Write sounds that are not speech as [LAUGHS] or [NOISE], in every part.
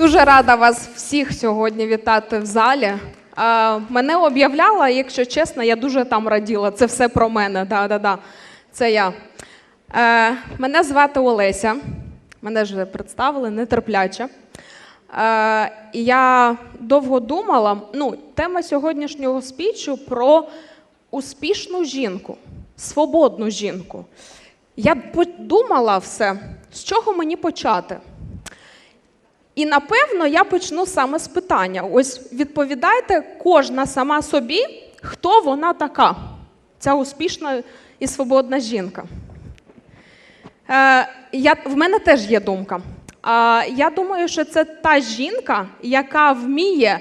Дуже рада вас всіх сьогодні вітати в залі. Е, мене об'являла, якщо чесно, я дуже там раділа. Це все про мене. Да, да, да. Це я. Е, мене звати Олеся. Мене вже представили, нетерпляче. Е, я довго думала. Ну, тема сьогоднішнього спічу про успішну жінку, свободну жінку. Я подумала все, з чого мені почати. І напевно я почну саме з питання. Ось відповідайте кожна сама собі, хто вона така, ця успішна і свободна жінка. Е, я, в мене теж є думка. А, я думаю, що це та жінка, яка вміє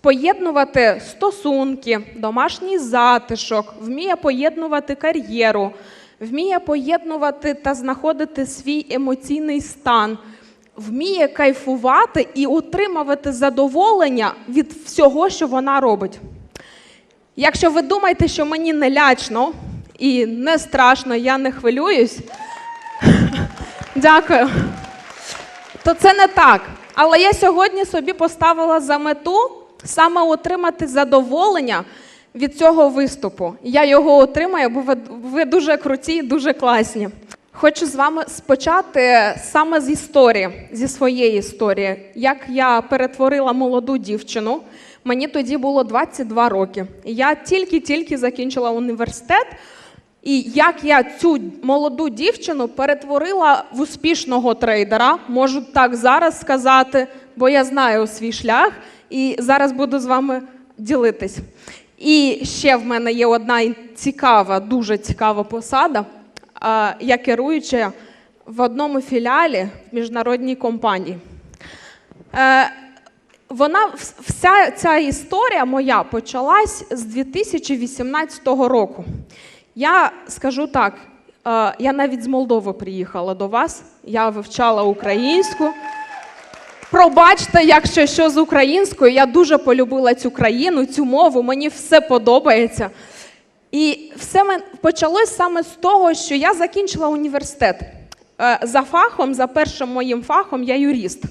поєднувати стосунки, домашній затишок, вміє поєднувати кар'єру, вміє поєднувати та знаходити свій емоційний стан, вміє кайфувати і отримувати задоволення від всього, що вона робить. Якщо ви думаєте, що мені не лячно і не страшно, я не хвилююсь. [LAUGHS] Дякую. То це не так. Але я сьогодні собі поставила за мету саме отримати задоволення від цього виступу. Я його отримаю, бо ви, ви дуже круті, дуже класні. Хочу з вами спочати саме з історії, зі своєї історії, як я перетворила молоду дівчину. Мені тоді було 22 роки. Я тільки-тільки закінчила університет. І як я цю молоду дівчину перетворила в успішного трейдера, можу так зараз сказати, бо я знаю свій шлях і зараз буду з вами ділитись. І ще в мене є одна цікава, дуже цікава посада. Я керуюча в одному філіалі в міжнародній компанії. Е, Вона вся ця історія моя почалась з 2018 року. Я скажу так, е, я навіть з Молдови приїхала до вас, я вивчала українську. Пробачте, якщо що з українською, я дуже полюбила цю країну, цю мову, мені все подобається. І все мен- почалось саме з того, що я закінчила університет. Е, За фахом, за першим моїм фахом, я юрист.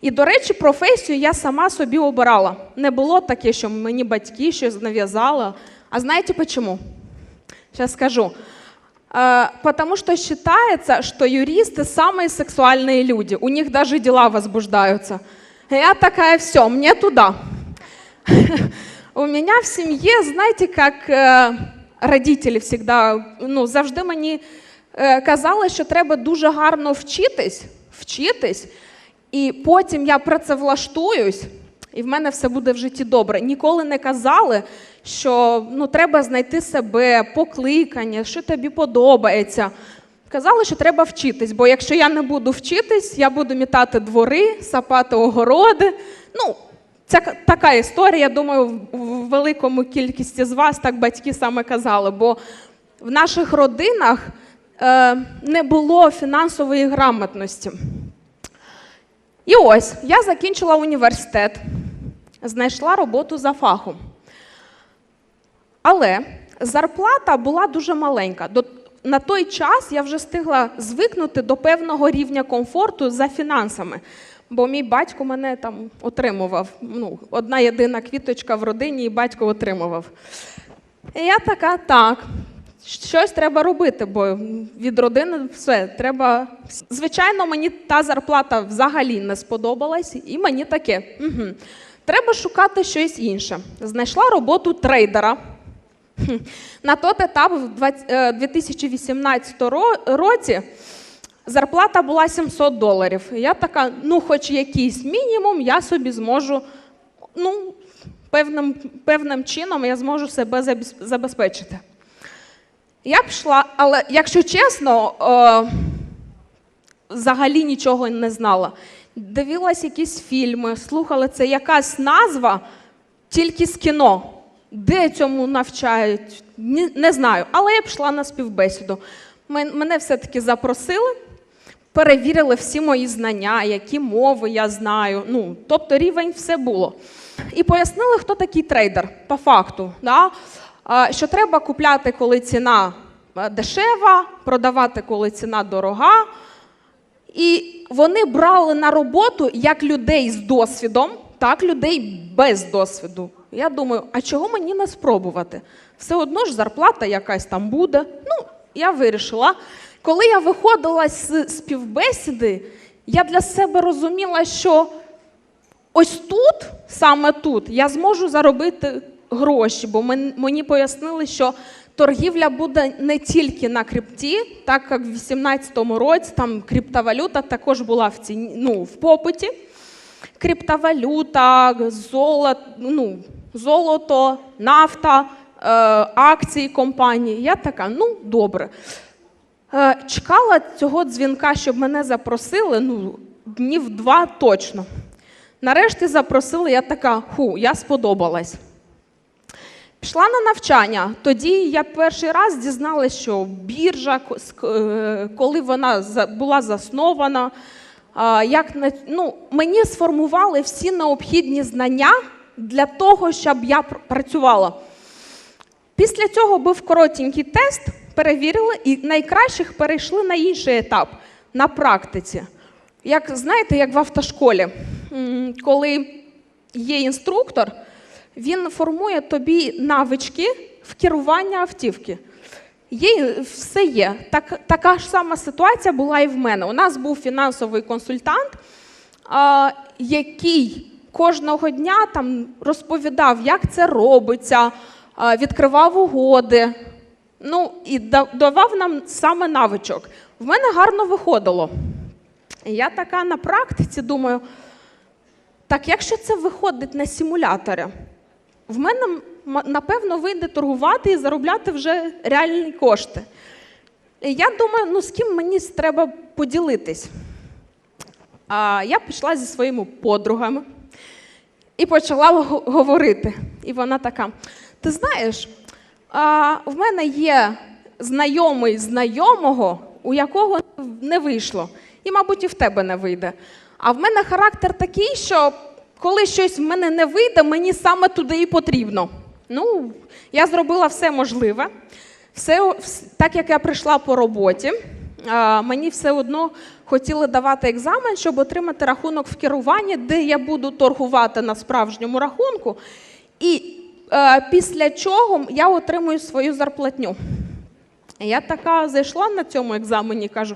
І, до речі, професію я сама собі обирала. Не було таке, що мені батьки щось нав'язали. А знаєте чому? Сейчас скажу. Э, Потому что считается, что юристы самые сексуальные люди. У них даже дела возбуждаются. Я такая, все, мне туда. [LAUGHS] У меня в семье, знаете, как э, родители всегда, ну, завжди мені е, казали, що треба дуже гарно вчитись, вчитись, і потім я працевлаштуюсь, і в мене все буде в житті добре. Ніколи не казали, що ну, треба знайти себе, покликання, що тобі подобається. Казали, що треба вчитись, бо якщо я не буду вчитись, я буду мітати двори, сапати огороди. Ну, це така історія. Я думаю, в великому кількості з вас так батьки саме казали. Бо в наших родинах е, не було фінансової грамотності. І ось я закінчила університет, знайшла роботу за фахом. Але зарплата була дуже маленька. На той час я вже встигла звикнути до певного рівня комфорту за фінансами. Бо мій батько мене там отримував. Ну, одна єдина квіточка в родині, і батько отримував. І я така, так, щось треба робити, бо від родини все треба. Звичайно, мені та зарплата взагалі не сподобалась, і мені таке. Угу. Треба шукати щось інше. Знайшла роботу трейдера. На той етап в 20 е, 2018 році зарплата була 700 доларів. Я така, ну, хоч якийсь мінімум, я собі зможу, ну, певним, певним чином я зможу себе забезпечити. Я пішла, але якщо чесно, е, взагалі нічого не знала. Дивилась якісь фільми, слухала це якась назва тільки з кіно. Де цьому навчають? Не знаю. Але я пішла на співбесіду. Мене все-таки запросили, перевірили всі мої знання, які мови я знаю. Ну, тобто рівень все було. І пояснили, хто такий трейдер по факту. Да? Що треба купляти, коли ціна е, дешева, продавати, коли ціна дорога. І вони брали на роботу як людей з досвідом, так людей без досвіду. Я думаю, а чого мені не спробувати? Все одно ж зарплата якась там буде. Ну, я вирішила. Коли я виходила з співбесіди, я для себе розуміла, що ось тут, саме тут, я зможу заробити гроші, бо мені пояснили, що торгівля буде не тільки на крипті, так як в 2018 році там криптовалюта також була в ціні, ну, в попиті. Криптовалюта, золото, ну, золото, нафта, е, акції компанії. Я така, ну добре. Е, чекала цього дзвінка, щоб мене запросили, ну, днів два точно. Нарешті запросили, я така, ху, я сподобалась. Пішла на навчання. Тоді я перший раз дізналася, що біржа, е, коли вона була заснована, як ну, мені сформували всі необхідні знання для того, щоб я працювала. Після цього був коротенький тест, перевірили, і найкращих перейшли на інший етап на практиці. Як знаєте, як в автошколі, коли є інструктор, він формує тобі навички в керуванні автівки. Є, все є. Так, така ж сама ситуація була і в мене. У нас був фінансовий консультант, а, який кожного дня там розповідав, як це робиться, а, відкривав угоди. Ну і давав нам саме навичок. В мене гарно виходило. Я така на практиці думаю, так якщо це виходить на симуляторі, в мене напевно вийде торгувати і заробляти вже реальні кошти. Я думаю, ну з ким мені треба поділитись. А я пішла зі своїми подругами і почала говорити. І вона така: ти знаєш, а, в мене є знайомий знайомого, у якого не вийшло, і, мабуть, і в тебе не вийде. А в мене характер такий, що коли щось в мене не вийде, мені саме туди і потрібно. Ну, я зробила все можливе. Все, так як я прийшла по роботі, мені все одно хотіли давати екзамен, щоб отримати рахунок в керуванні, де я буду торгувати на справжньому рахунку. І після чого я отримую свою зарплатню. Я така зайшла на цьому екзамені кажу: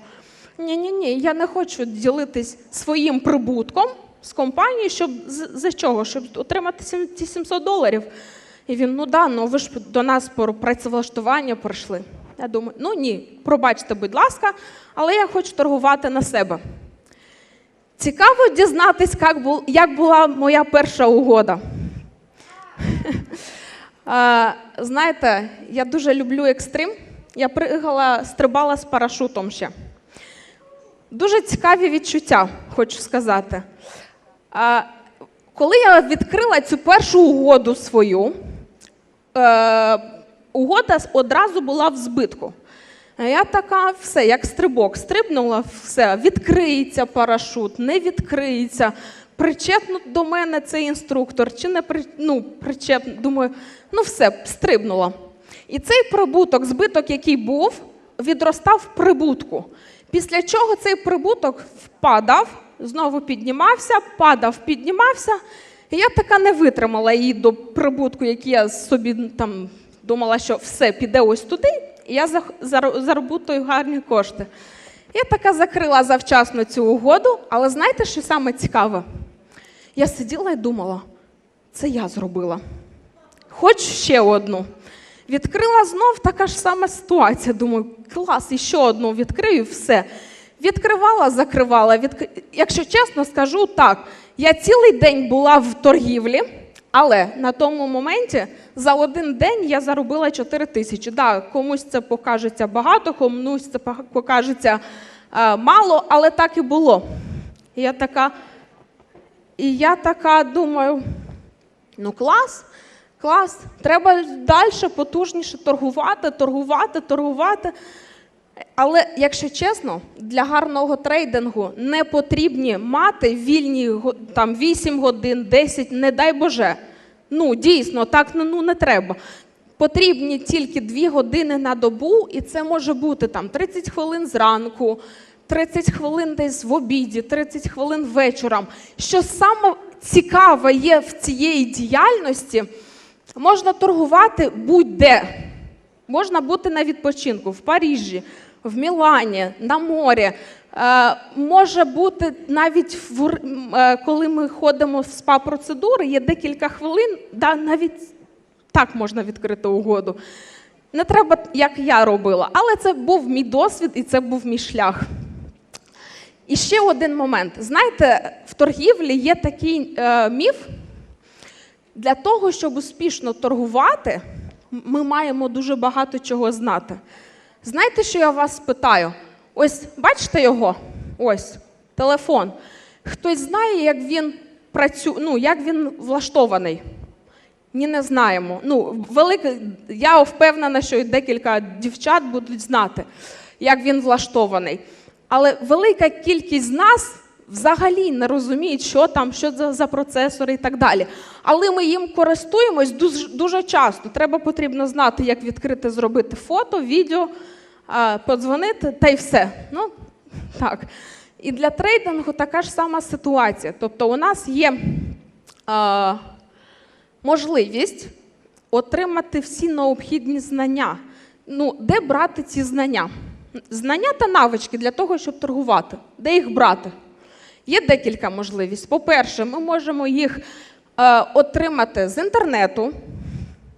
ні, ні, ні, я не хочу ділитись своїм прибутком з компанією, щоб за чого? Щоб отримати ці 700 доларів. І він, ну да, ну ви ж до нас по працевлаштування прийшли. Я думаю, ну ні, пробачте, будь ласка, але я хочу торгувати на себе. Цікаво дізнатись, як була моя перша угода. Знаєте, я дуже люблю екстрим. Я пригала, стрибала з парашутом ще. Дуже цікаві відчуття, хочу сказати. Коли я відкрила цю першу угоду свою, е, угода одразу була в збитку. Я така, все, як стрибок, стрибнула, все, відкриється парашут, не відкриється. Причепну до мене цей інструктор, чи не при, ну, причеп, думаю, ну все, стрибнула. І цей прибуток, збиток, який був, відростав в прибутку. Після чого цей прибуток впадав, знову піднімався, падав, піднімався. І я така не витримала її до прибутку, який я собі там думала, що все піде ось туди, і я зах- зар- заработаю гарні кошти. Я така закрила завчасно цю угоду, але знаєте, що саме цікаве? Я сиділа і думала, це я зробила. Хоч ще одну. Відкрила знов така ж сама ситуація. Думаю, клас, і ще одну відкрию, все. Відкривала, закривала. Відк... Якщо чесно скажу, так, я цілий день була в торгівлі, але на тому моменті за один день я заробила 4 тисячі. Да, комусь це покажеться багато, комусь це покажеться е, мало, але так і було. Я така, і я така думаю, ну клас, клас, треба далі потужніше торгувати, торгувати, торгувати. Але якщо чесно, для гарного трейдингу не потрібні мати вільні там 8 годин, 10, не дай Боже. Ну, дійсно, так ну, ну, не треба. Потрібні тільки 2 години на добу, і це може бути там 30 хвилин зранку, 30 хвилин десь в обіді, 30 хвилин вечором. Що саме цікаве є в цієї діяльності, можна торгувати будь-де. Можна бути на відпочинку в Парижі, в Мілані, на морі. Е, може бути навіть в, е, коли ми ходимо в спа-процедури, є декілька хвилин, да, навіть так можна відкрити угоду. Не треба, як я робила, але це був мій досвід і це був мій шлях. І ще один момент. Знаєте, в торгівлі є такий е, міф. Для того, щоб успішно торгувати, ми маємо дуже багато чого знати. Знаєте, що я вас питаю? Ось бачите його? Ось телефон. Хтось знає, як він працює, ну, як він влаштований? Ні, не знаємо. Ну, велика, я впевнена, що декілька дівчат будуть знати, як він влаштований. Але велика кількість з нас взагалі не розуміють, що там, що це за процесори і так далі. Але ми їм користуємось дуже, дуже часто. Треба потрібно знати, як відкрити, зробити фото, відео, подзвонити та й все. Ну, так. І для трейдингу така ж сама ситуація. Тобто, у нас є. А, можливість отримати всі необхідні знання. Ну, де брати ці знання? Знання та навички для того, щоб торгувати. Де їх брати? Є декілька можливостей. По-перше, ми можемо їх е, отримати з інтернету.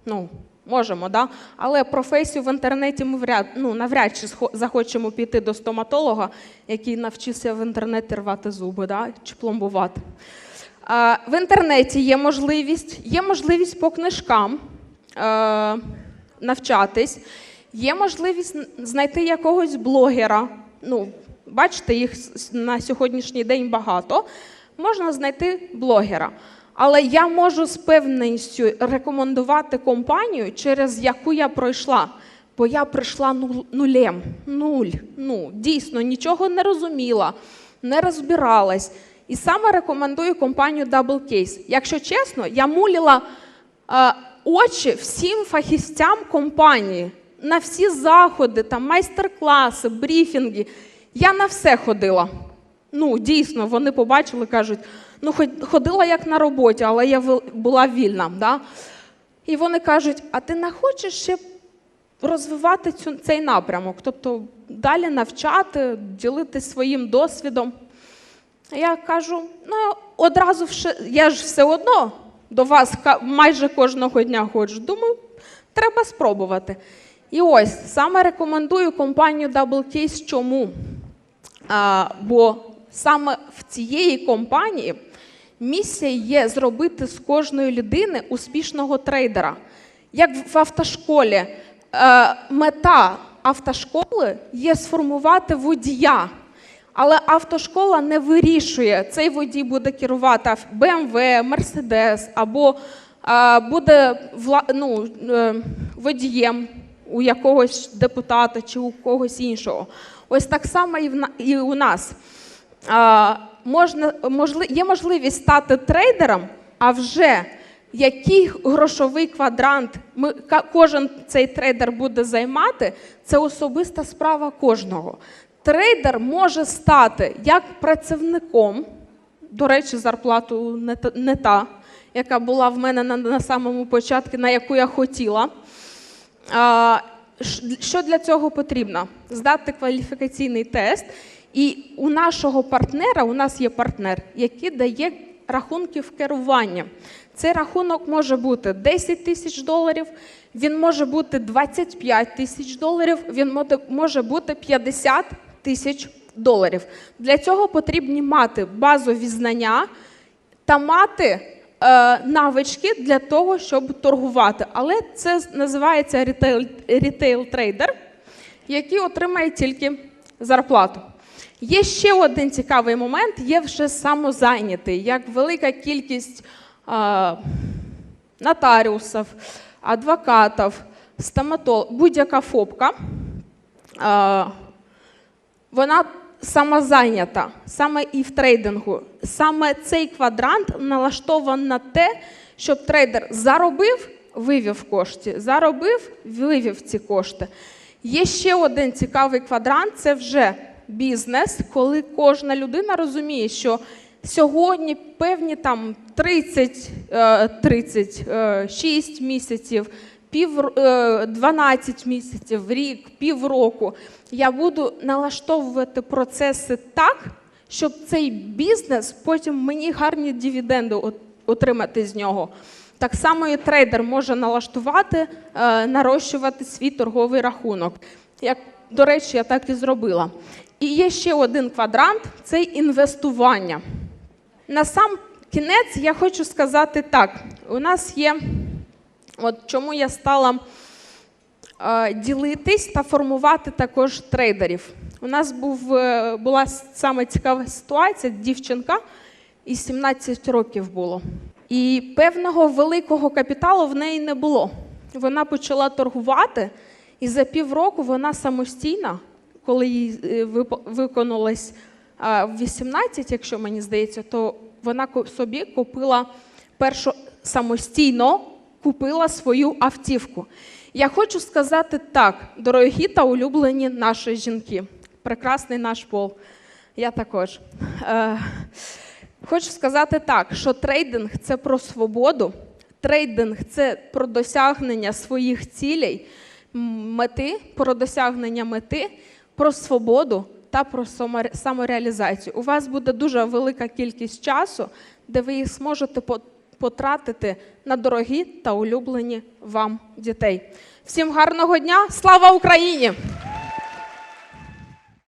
Ну, можемо, да? але професію в інтернеті ми вряд, ну, навряд чи захочемо піти до стоматолога, який навчився в інтернеті рвати зуби да? чи пломбувати. А, В інтернеті є можливість, є можливість по книжкам е, навчатись, є можливість знайти якогось блогера. Ну, бачите, їх на сьогоднішній день багато. Можна знайти блогера. Але я можу з певністю рекомендувати компанію, через яку я пройшла. Бо я прийшла нулем. Нуль. Ну, дійсно, нічого не розуміла, не розбиралась. І саме рекомендую компанію Double Case. Якщо чесно, я муліла е, очі всім фахівцям компанії на всі заходи, там майстер-класи, брифінги. Я на все ходила. Ну, дійсно, вони побачили, кажуть, ну, ходила як на роботі, але я була вільна. Да? І вони кажуть: а ти не хочеш ще розвивати цю, цей напрямок? Тобто далі навчати, ділитися своїм досвідом. Я кажу, ну одразу вше, я ж все одно до вас майже кожного дня ходжу. Думаю, треба спробувати. І ось саме рекомендую компанію Double Case. Чому? А, бо саме в цієї компанії місія є зробити з кожної людини успішного трейдера. Як в автошколі, е, мета автошколи є сформувати водія. Але автошкола не вирішує, цей водій буде керувати BMW, Mercedes або а, буде вла, ну, е, водієм у якогось депутата чи у когось іншого. Ось так само і, в, у нас. А, можна, можли, є можливість стати трейдером, а вже який грошовий квадрант ми, кожен цей трейдер буде займати, це особиста справа кожного. Трейдер може стати як працівником, до речі, зарплату не та, не та яка була в мене на, на самому початку, на яку я хотіла. Що для цього потрібно? Здати кваліфікаційний тест. І у нашого партнера, у нас є партнер, який дає рахунки в керування. Цей рахунок може бути 10 тисяч доларів, він може бути 25 тисяч доларів, він може бути 50 тисяч доларів. Для цього потрібні мати базові знання та мати навички для того, щоб торгувати. Але це називається рітейл, рітейл трейдер, який отримає тільки зарплату. Є ще один цікавий момент: є вже самозайнятий, як велика кількість е, нотаріусів, адвокатів, стоматологів, будь-яка ФОПка. Е, вона самозайнята, саме і в трейдингу. Саме цей квадрант налаштований на те, щоб трейдер заробив, вивів кошти, заробив, вивів ці кошти. Є ще один цікавий квадрант це вже бізнес, коли кожна людина розуміє, що сьогодні певні там 30, е, 36 місяців, пів, е, 12 місяців, рік, півроку. Я буду налаштовувати процеси так, щоб цей бізнес потім мені гарні дивіденди отримати з нього. Так само і трейдер може налаштувати, е, нарощувати свій торговий рахунок. Як, до речі, я так і зробила. І є ще один квадрант це інвестування. На сам кінець я хочу сказати так: у нас є, от чому я стала е, ділитись та формувати також трейдерів. У нас був, е, була саме цікава ситуація, дівчинка, і 17 років було. І певного великого капіталу в неї не було. Вона почала торгувати, і за півроку вона самостійно, коли їй е, виконалось 18, якщо мені здається, то вона собі купила першу самостійно купила свою автівку. Я хочу сказати так, дорогі та улюблені наші жінки, прекрасний наш пол. Я також. Е, хочу сказати так, що трейдинг це про свободу, трейдинг це про досягнення своїх цілей, мети, про досягнення мети, про свободу та про самореалізацію. У вас буде дуже велика кількість часу, де ви їх зможете потратити на дорогі та улюблені вам дітей. Всім гарного дня! Слава Україні!